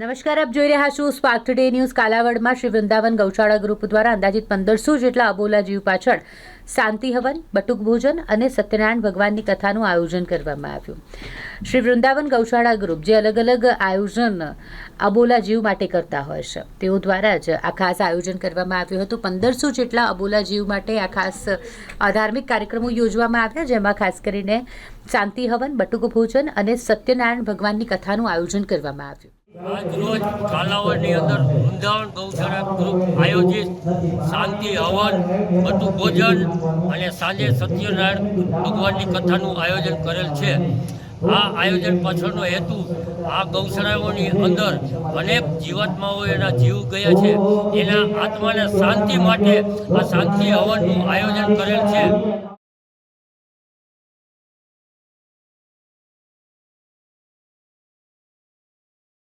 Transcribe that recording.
નમસ્કાર, આપ જોઈ રહ્યા છો સ્પાર્ક ટુડે ન્યૂઝ કાલાવડમાં શ્રી વૃંદાવન ગૌશાળા ગ્રુપ દ્વારા અંદાજિત પંદરસો જેટલા અબોલા જીવ પાછળ શાંતિ હવન, બટુક ભોજન અને સત્યનારાયણ ભગવાનની કથાનું આયોજન કરવામાં આવ્યું. શ્રી વૃંદાવન ગૌશાળા ગ્રુપ જે અલગ અલગ આયોજન અબોલા જીવ માટે કરતા હોય છે, તેઓ દ્વારા જ આ ખાસ આયોજન કરવામાં આવ્યું હતું. પંદરસો જેટલા અબોલા જીવ માટે આ ખાસ ધાર્મિક કાર્યક્રમો યોજવામાં આવ્યા, જેમાં ખાસ કરીને શાંતિ હવન, બટુક ભોજન અને સત્યનારાયણ ભગવાનની કથાનું આયોજન કરવામાં આવ્યું. આજ રોજ કાલાવડની અંદર વૃંદાવન ગૌશાળા ગ્રુપ આયોજિત શાંતિ હવન બધું ભોજન અને સાંજે સત્યનારાયણ ભગવાનની કથાનું આયોજન કરેલ છે. આ આયોજન પાછળનો હેતુ આ ગૌશાળાઓની અંદર અનેક જીવાત્માઓ એના જીવ ગયા છે. એના આત્માને શાંતિ માટે આ શાંતિ હવનનું આયોજન કરેલ છે.